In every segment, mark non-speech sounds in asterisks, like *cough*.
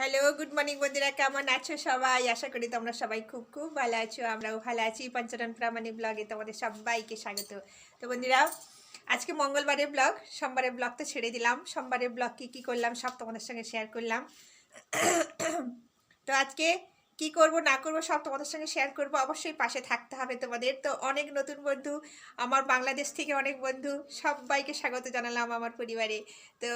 Hello good morning বন্ধুরা, কেমন আছো সবাই? আশা করি তোমরা সবাই খুব খুব ভালো আছো, আমরাও ভালো আছি। পঞ্চরণ প্রামাণিক ব্লগে তোমাদের সবাইকে স্বাগত। তো বন্ধুরা, আজকে মঙ্গলবারের ব্লগ, সোমবারের ব্লগ তো ছেড়ে দিলাম। সোমবারের ব্লগ কী কী করলাম সব তোমাদের সঙ্গে শেয়ার করলাম। তো আজকে কি করব, না করব সব তোমাদের সঙ্গে শেয়ার করব। অবশ্যই পাশে থাকতে হবে তোমাদের। তো অনেক নতুন বন্ধু, আমার বাংলাদেশ থেকে অনেক বন্ধু, সবাইকে স্বাগত জানালাম আমার পরিবারে। তো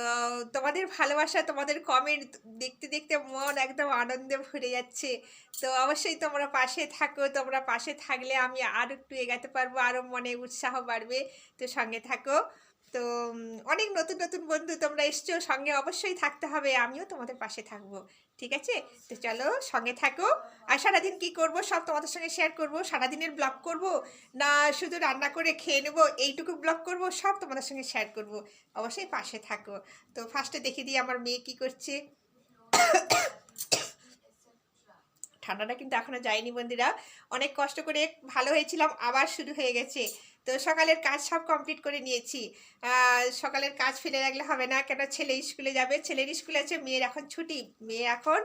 তোমাদের ভালোবাসা, তোমাদের কমেন্ট দেখতে দেখতে মন একদম আনন্দে ভরে যাচ্ছে। তো অবশ্যই তোমরা পাশে থাকো, তোমরা পাশে থাকলে আমি আরও একটু এগাতে পারব আরও মনে উৎসাহ বাড়বে। তো সঙ্গে থাকো। তো অনেক নতুন নতুন বন্ধু তোমরা এসছো। সঙ্গে অবশ্যই থাকতে হবে। আমিও তোমাদের পাশে থাকব। ঠিক আছে? তো চলো, সঙ্গে থাকো। আর সারাদিন কি করব? সব তোমাদের সঙ্গে শেয়ার করব। সারাদিনের ব্লগ করব? না, শুধু রান্না করে খেয়ে নেব? এইটুকু ব্লগ করব? সব তোমাদের সঙ্গে শেয়ার করব। অবশ্যই পাশে থাকো। তো ফার্স্টে দেখে দিই আমার মেয়ে কি করছে। ঠান্ডাটা কিন্তু এখনও যায়নি বন্ধুরা। অনেক কষ্ট করে ভালো হয়েছিলাম, আবার শুরু হয়ে গেছে। তো সকালের কাজ সব কমপ্লিট করে নিয়েছি। সকালের কাজ ফেলে রাখলে হবে না কেন ছেলে স্কুলে যাবে। ছেলের স্কুল আছে মেয়ের এখন ছুটি। মেয়ে এখন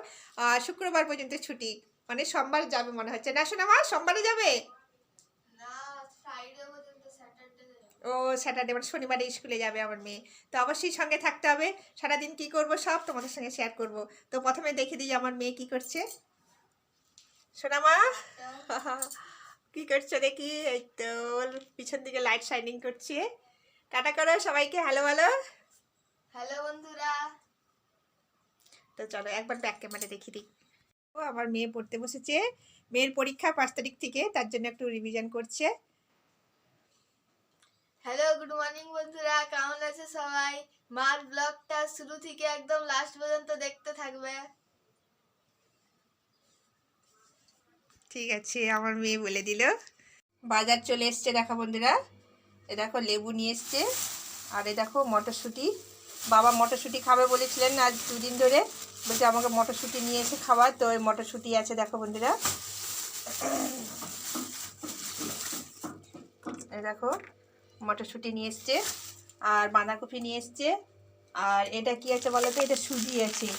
শুক্রবার পর্যন্ত ছুটি। মানে সোমবার যাবে মনে হচ্ছে। না শোনা মা সোমবারে যাবে? ও স্যাটারডে মানে শনিবারে স্কুলে যাবে আমার মেয়ে। তো অবশ্যই সঙ্গে থাকতে হবে। সারাদিন কি করব সব তোমাদের সঙ্গে শেয়ার করব। তো প্রথমে দেখে দিই আমার মেয়ে কি করছে। সোনা মা? *laughs* কি করছ দেখি? এই তো পিছন দিকে লাইট শাইনিং করছে। টাটা করো সবাইকে হ্যালো বলো হ্যালো বন্ধুরা। তো চলো একবার ব্যাক ক্যামেরা দেখিয়ে দিই। ও আমার মেয়ে পড়তে বসেছে। মেয়ের পরীক্ষা পাঁচ তারিখ থেকে তার জন্য একটু রিভিশন করছে। হ্যালো গুড মর্নিং বন্ধুরা। কেমন আছে সবাই? মার ব্লগটা শুরু থেকে একদম লাস্ট পর্যন্ত দেখতে থাকবে। ঠিক আছে, আমার মেয়ে বলে দিল। বাজার চলে এসছে দেখো বন্ধুরা। এ দেখো লেবু নিয়ে এসছে, আর এ দেখো মটরশুঁটি। বাবা মটরশুঁটি খাবে বলেছিলেন আজ দুদিন ধরে। বলছে আমাকে মটরশুঁটি নিয়ে এসে খাওয়ার তো ওই মটরশুঁটি আছে দেখো বন্ধুরা। এ দেখো মটরশুঁটি নিয়ে এসছে, আর বাঁধাকপি নিয়ে এসছে, আর এটা কি আছে বলো তো? এটা সুজি আছে।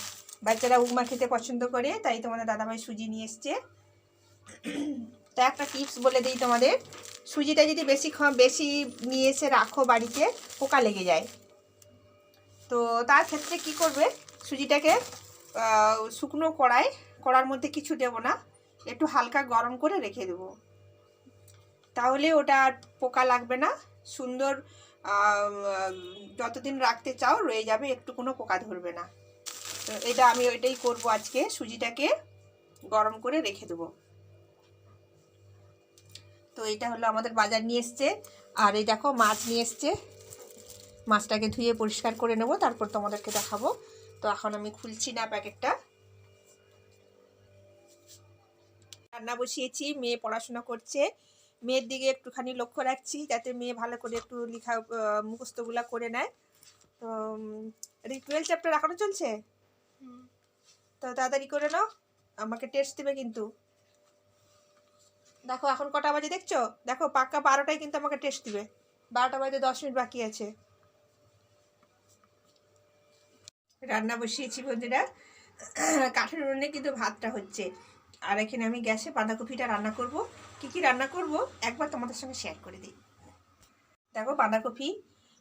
বাচ্চারা উগমা খেতে পছন্দ করে, তাই তোমাদের দাদাভাই সুজি নিয়ে এসছে। *clears throat* তা একটা টিপস বলে দিই তোমাদের। সুজিটা যদি বেশি বেশি নিয়ে এসে রাখো বাড়িতে, পোকা লেগে যায়। তো তার ক্ষেত্রে কি করবে? সুজিটাকে শুকনো কড়াই, কড়ার মধ্যে কিছু দেবো না, একটু হালকা গরম করে রেখে দেবো। তাহলে ওটা আর পোকা লাগবে না, সুন্দর যতদিন রাখতে চাও রয়ে যাবে, একটু কোনো পোকা ধরবে না। তো এটা আমি ওইটাই করব আজকে, সুজিটাকে গরম করে রেখে দেবো। তো এটা হলো আমাদের বাজার নিয়ে এসছে। আর এই দেখো মাছ নিয়ে এসছে। মাছটাকে ধুয়ে পরিষ্কার করে নেব তারপর তোমাদেরকে দেখাবো। তো এখন আমি খুলছি না প্যাকেটটা। রান্না বসিয়েছি মেয়ে পড়াশোনা করছে। মেয়ের দিকে একটুখানি লক্ষ্য রাখছি যাতে মেয়ে ভালো করে একটু লেখা মুখস্থগুলা করে নেয়। তো টুয়েলভ চ্যাপ্টার এখনও চলছে? তো তাড়াতাড়ি করে নাও আমাকে টেস্ট দেবে কিন্তু। দেখো, এখন কটা বাজে দেখছ? দেখো, পাক্কা বারোটায় কিন্তু আমাকে টেস্ট দিবে। বারোটা বাজে দশ মিনিট বাকি আছে। রান্না বসিয়েছি বন্ধুরা। কাঠের উনুনে কিন্তু ভাতটা হচ্ছে। আর এখানে আমি গ্যাসে বাঁধাকপিটা রান্না করব। কি কি রান্না করব? একবার তোমাদের সঙ্গে শেয়ার করে দিই। দেখো, বাঁধাকপি,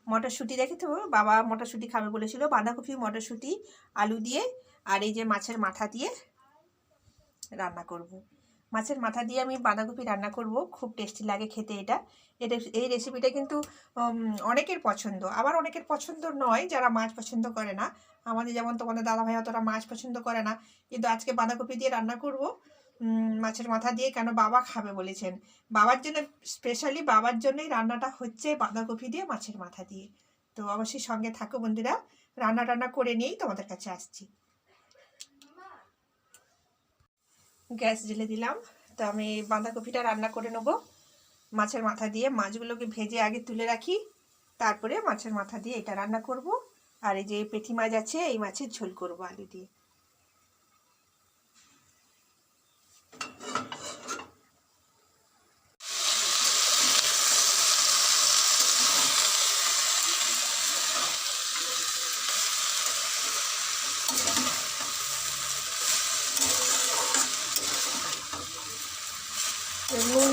মটরশুঁটি, দেখে তো বাবা মটরশুঁটি খাবে বলেছিল। বাঁধাকপি, মটরশুঁটি, আলু দিয়ে আর এই যে মাছের মাথা দিয়ে রান্না করব। মাছের মাথা দিয়ে আমি বাঁধাকপি রান্না করব। খুব টেস্টি লাগে খেতে এটা। এই রেসিপিটা কিন্তু অনেকের পছন্দ। আবার অনেকের পছন্দ নয়, যারা মাছ পছন্দ করে না। আমাদের যেমন তোমাদের দাদা ভাই অতটা মাছ পছন্দ করে না। কিন্তু আজকে বাঁধাকপি দিয়ে রান্না করব। মাছের মাথা দিয়ে কেন বাবা খাবে বলেছেন। বাবার জন্য স্পেশালি বাবার জন্যই রান্নাটা হচ্ছে বাঁধাকপি দিয়ে মাছের মাথা দিয়ে। তো অবশ্যই সঙ্গে থাকো বন্ধুরা। রান্না টান্না করে নিয়েই তোমাদের কাছে আসছি। গ্যাস জ্বেলে দিলাম। তো আমি বাঁধাকপিটা রান্না করে নেব। মাছের মাথা দিয়ে মাছগুলোকে ভেজে আগে তুলে রাখি। তারপরে মাছের মাথা দিয়ে এটা রান্না করব। আর এই যে পেটি মাছ আছে, এই মাছের ঝোল করব আলু দিয়ে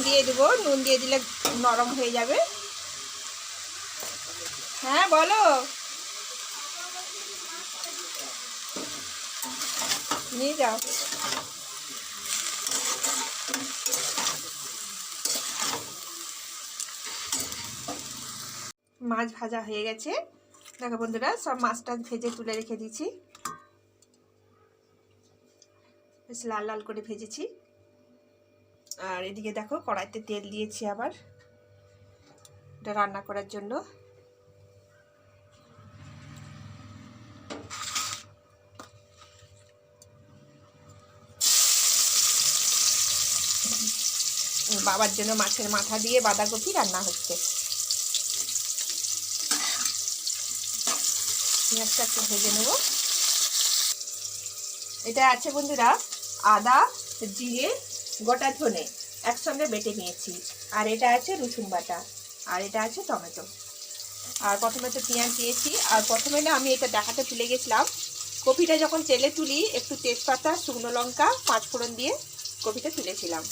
দিয়ে দেবো, নুন দিয়ে দিলে নরম হয়ে যাবে। হ্যাঁ বলো। নিয়ে যাও। মাছ ভাজা হয়ে গেছে। দেখো বন্ধুরা, সব মাছটা ভেজে তুলে রেখে দিয়েছি। বেশ লাল লাল করে ভেজেছি। আর এদিকে দেখো কড়াইতে তেল দিয়েছি আবার। এটা রান্না করার জন্য। বাবার জন্য মাছের মাথা দিয়ে বাঁধাকপি রান্না হচ্ছে। পেঁয়াজটা একটু ভেজে নেব। এটা আছে বন্ধুরা আদা, জিরে গোটা ধনে একসঙ্গে বেটে নিয়েছি। আর এটা আছে রসুন বাটা, আর এটা আছে টমেটো। আর প্রথমে তো পেঁয়াজ দিয়েছি, আর প্রথমে না আমি এটা দেখাতে ভুলে গেছিলাম। কপিটা যখন তেলে তুলি, একটু তেজপাতা, শুকনো লঙ্কা, পাঁচফোড়ন দিয়ে কপিটা তুলেছিলাম।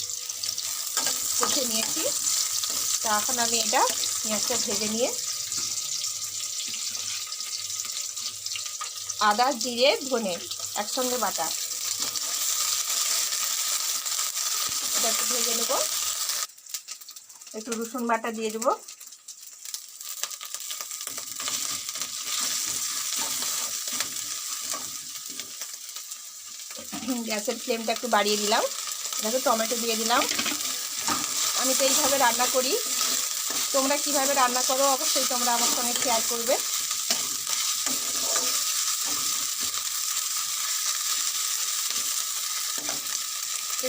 কষে নিয়েছি। তা এখন আমি এটা পেঁয়াজটা ভেজে নিয়ে আদা, জিরে, ধনে একসঙ্গে বাটা। এটা একটু ভেজে নেব। একটু রসুন বাটা দিয়ে দেবো। গ্যাসের ফ্লেমটা একটু বাড়িয়ে দিলাম। দেখো টমেটো দিয়ে দিলাম। আমি তো এইভাবে রান্না করি। তোমরা কীভাবে রান্না করো অবশ্যই তোমরা আমার সঙ্গে শেয়ার করবে।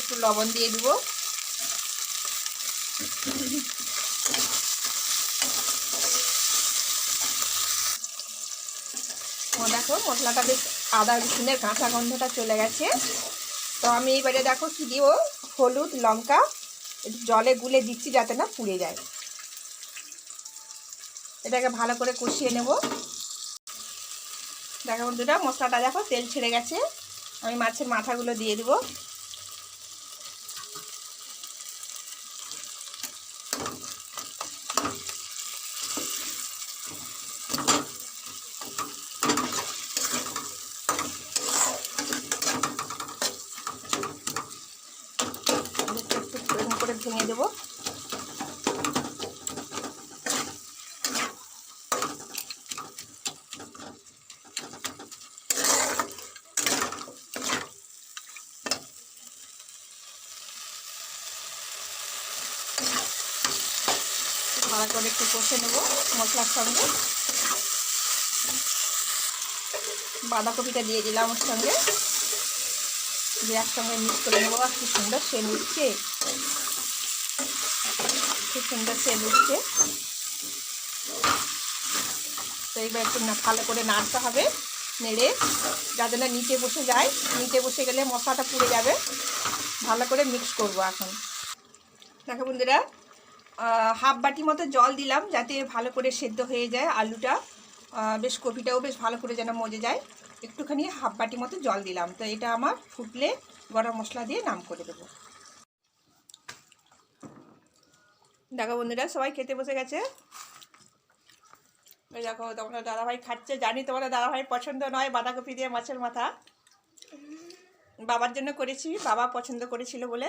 একটু লবণ দিয়ে দিব। দেখো, মশলাটা বেশ আদা রসুনের কাঁচা গন্ধটা চলে গেছে। তো আমি এবারে দেখো কি দিব, হলুদ, লঙ্কা জলে গুলে দিচ্ছি যাতে না পুড়ে যায়। এটাকে ভালো করে কষিয়ে নেব। দেখো বন্ধুরা, মশলাটা দেখো তেল ছেড়ে গেছে। আমি মাছের মাথাগুলো দিয়ে দিব একটু এরকম করে ভেঙে দেবো ভালো করে একটু কষে নেব মশলার সঙ্গে। বাঁধাকপিটা দিয়ে দিলাম ওর সঙ্গে। দিয়ে একসঙ্গে মিক্স করে নেব। আর কি সুন্দর সেন উঠছে খুব সুন্দর সেন উঠছে তো এবার একটু ভালো করে নাড়তে হবে, নেড়ে। যাতে না নিচে বসে যায়। নিচে বসে গেলে মশলাটা পুড়ে যাবে। ভালো করে মিক্স করব এখন। দেখো বন্ধুরা হাফ বাটি মতো জল দিলাম যাতে ভালো করে সেদ্ধ হয়ে যায় আলুটা। বেশ কপিটাও বেশ ভালো করে যেন মজে যায়। একটুখানি হাফ বাটি মতো জল দিলাম। তো এটা আমার ফুটলে গরম মশলা দিয়ে নাম করে দেবো। দেখো বন্ধুরা, সবাই খেতে বসে গেছে। ওই দেখো তোমরা দাদাভাই খাচ্ছে। জানি তোমাদের দাদাভাই পছন্দ নয়, বাঁধাকপি দিয়ে মাছের মাথা। বাবার জন্য করেছি, বাবা পছন্দ করেছিল বলে।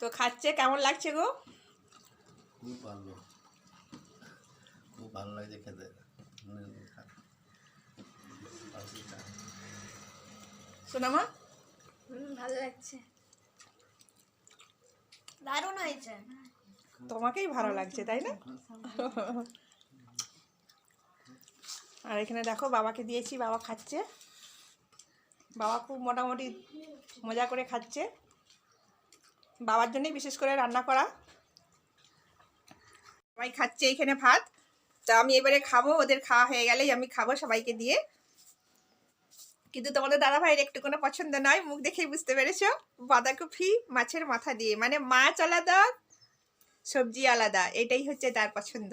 তো খাচ্ছে, কেমন লাগছে গো? খুব ভালো। খুব ভালো লাগছে খেতে। সোনামা? ভালো লাগছে। দারুণ হয়েছে। তোমাকেই ভালো লাগছে তাই না? আর এখানে দেখো বাবাকে দিয়েছি বাবা খাচ্ছে। বাবা খুব মোটামুটি মজা করে খাচ্ছে। বাবার জন্যই বিশেষ করে রান্না করা। সবাই খাচ্ছে এখানে ভাত। তা আমি এবারে খাব, ওদের খাওয়া হয়ে গেলেই আমি খাব সবাইকে দিয়ে। কিন্তু তোমাদের দাদা ভাইয়ের একটু কোনো পছন্দ নয়, মুখ দেখেই বুঝতে পেরেছ? বাঁধাকপি মাছের মাথা দিয়ে মানে মাছ আলাদা, সবজি আলাদা, এটাই হচ্ছে তার পছন্দ।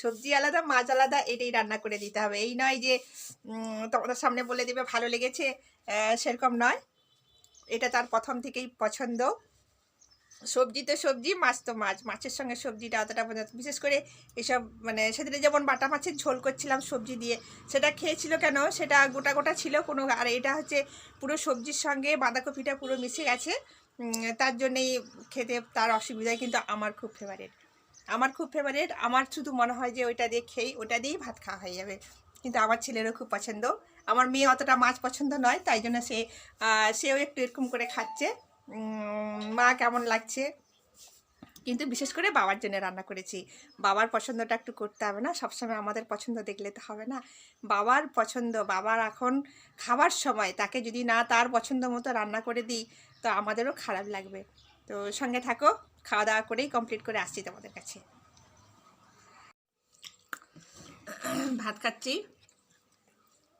সবজি আলাদা, মাছ আলাদা, এটাই রান্না করে দিতে হবে। এই নয় যে তোমাদের সামনে বলে দেবে, ভালো লেগেছে সেরকম নয়। এটা তার প্রথম থেকেই পছন্দ। সবজি তো সবজি, মাছ তো মাছ। মাছের সঙ্গে সবজিটা অতটা বোঝা বিশেষ করে এসব মানে সেদিনে যেমন বাটা মাছের ঝোল করছিলাম সবজি দিয়ে, সেটা খেয়েছিল কেন? সেটা গোটা গোটা ছিল কোনো, আর এটা হচ্ছে পুরো সবজির সঙ্গে বাঁধাকপিটা পুরো মিশে গেছে। তার জন্যেই খেতে তার অসুবিধায় কিন্তু আমার খুব ফেভারিট আমার খুব ফেভারিট আমার শুধু মনে হয় যে ওইটা দিয়ে খেই ওটা দিয়েই ভাত খাওয়া হয়ে যাবে। কিন্তু আমার ছেলেরও খুব পছন্দ। আমার মেয়ে অতটা মাছ পছন্দ নয়, তাই জন্য সে সেও একটু এরকম করে খাচ্ছে। মা কেমন লাগছে? কিন্তু বিশেষ করে বাবার জন্য রান্না করেছি। বাবার পছন্দটা একটু করতে হবে না, সবসময় আমাদের পছন্দ দেখলে তো হবে না। বাবার পছন্দ, বাবার এখন খাবার সময়, তাকে যদি না তার পছন্দ মতো রান্না করে দিই, তো আমাদেরও খারাপ লাগবে। তো সঙ্গে থাকো, খাওয়া দাওয়া করেই কমপ্লিট করে আসছি তোমাদের কাছে। ভাত খাচ্ছি।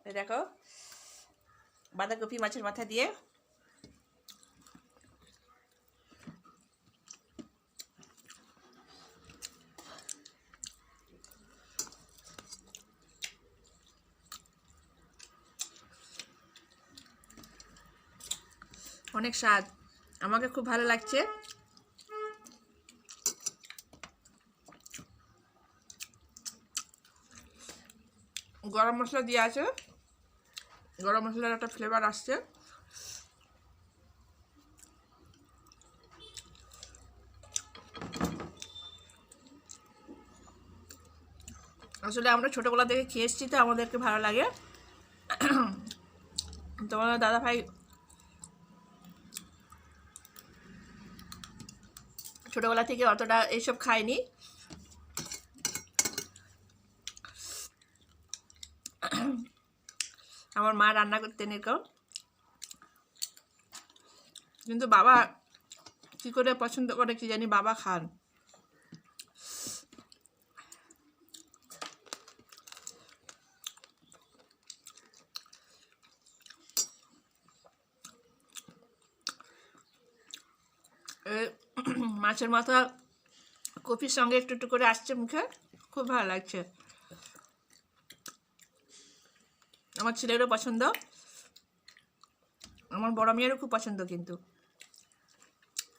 দেখো, বাঁধাকপি মাছের মাথা দিয়ে অনেক স্বাদ। আমাকে খুব ভালো লাগছে। গরম মশলা দিয়ে আছে। গরম মশলার একটা ফ্লেভার আসছে। আসলে আমরা ছোটোবেলা থেকে খেয়ে এসেছি তো আমাদেরকে ভালো লাগে। তোমার দাদা ভাই ছোটোবেলা থেকে অতটা এইসব খায়নি আমার মা রান্না করতেন এরকম। কিন্তু বাবা কি করে পছন্দ করে কি জানি বাবা খান। *clears throat* মাছের মাথা কপির সঙ্গে একটু একটু করে আসছে মুখে। খুব ভালো লাগছে। আমার ছেলেরও পছন্দ। আমার বড় মেয়েরও খুব পছন্দ কিন্তু।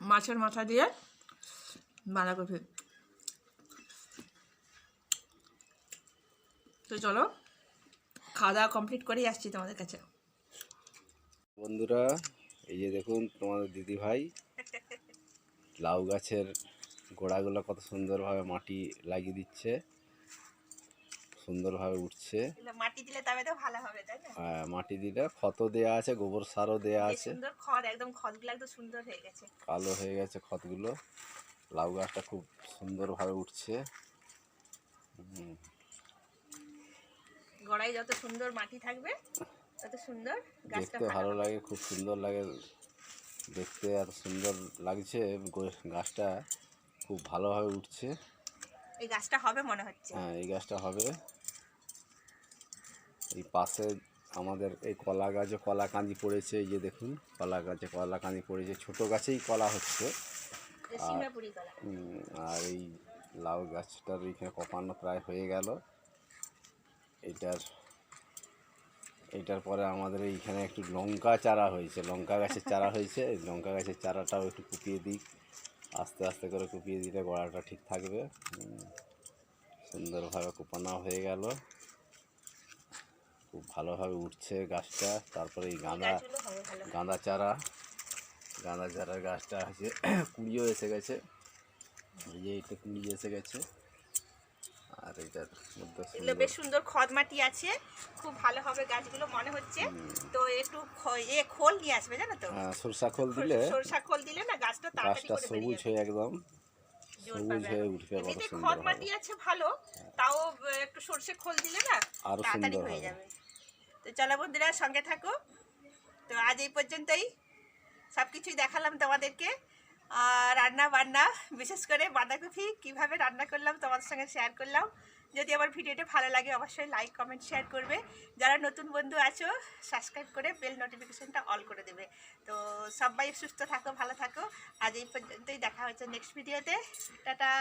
মাছের মাথা দিয়ে বাঁধাকপি। তো চলো খাওয়া দাওয়া কমপ্লিট করেই আসছি তোমাদের কাছে। বন্ধুরা, এই যে দেখুন তোমাদের দিদি ভাই লাউ গাছের গোড়াগুলো কত সুন্দরভাবে মাটি লাগিয়ে দিচ্ছে সুন্দরভাবে উঠছে। মাটি দিলে তবে তো ভালো হবে তাই না? আহ, মাটি দিলে ক্ষত দেয়া আছে গোবর সারও দেয়া আছে। সুন্দর খড় একদম খড়গুলো একদম সুন্দর হয়ে গেছে। কালো হয়ে গেছে ক্ষতগুলো। লাউ গাছটা খুব সুন্দরভাবে উঠছে। গোড়ায় যত সুন্দর মাটি থাকবে তত সুন্দর গাছটা ভালো লাগে খুব সুন্দর লাগে। দেখতে এত সুন্দর লাগছে। গাছটা খুব ভালোভাবে উঠছে। এই গাছটা হবে মনে হচ্ছে। হ্যাঁ এই গাছটা হবে। এই পাশে আমাদের এই কলা গাছে কলা কাঁদি পড়েছে এই যে দেখুন কলা গাছে কলা কাঁদি পড়েছে। ছোট গাছেই কলা হচ্ছে। আর এই লাউ গাছটার এখানে কপানো প্রায় হয়ে গেল। এটার এটার পরে আমাদের এইখানে একটু লঙ্কা চারা হয়েছে লঙ্কা গাছের চারা হয়েছে। এই লঙ্কা গাছের চারাটাও একটু কুপিয়ে দিই আস্তে আস্তে করে কুপিয়ে দিলে গোড়াটা ঠিক থাকবে। সুন্দরভাবে কোপানো হয়ে গেল। খুব ভালোভাবে উঠছে গাছটা। তারপরে এই গাঁদা গাঁদা চারা গাঁদা চারার গাছটা আছে কুড়িও এসে গেছে। এই যে এটা কুড়ি এসে গেছে। আর এটার মধ্যে এগুলো বেশ সুন্দর খদ মাটি আছে। খুব ভালো হবে গাছগুলো মনে হচ্ছে। তো একটু এ খোল নিয়ে আসবে জানো তো? হ্যাঁ, সরষা খোল দিলে সরষা খোল দিলে না গাছটা তাড়াতাড়ি করে সবুজ হয়ে একদম সবুজ হয়ে উঠবে সুন্দর খদ মাটি আছে ভালো তাও একটু সর্ষে খোল দিলে না আরও তাড়াতাড়ি হয়ে যাবে। তো চলো বন্ধুরা সঙ্গে থাকো। তো আজ এই পর্যন্তই। সব কিছুই দেখালাম তোমাদেরকে। রান্না বান্না, বিশেষ করে বাঁধাকপি, কীভাবে রান্না করলাম, তোমাদের সঙ্গে শেয়ার করলাম। যদি আমার ভিডিওটা ভালো লাগে, অবশ্যই লাইক কমেন্ট শেয়ার করবে। যারা নতুন বন্ধু আছো সাবস্ক্রাইব করে বেল নোটিফিকেশনটা অল করে দেবে। তো সবাই সুস্থ থাকো, ভালো থাকো। আজ এই পর্যন্তই, দেখা হচ্ছে নেক্সট ভিডিওতে টাটা।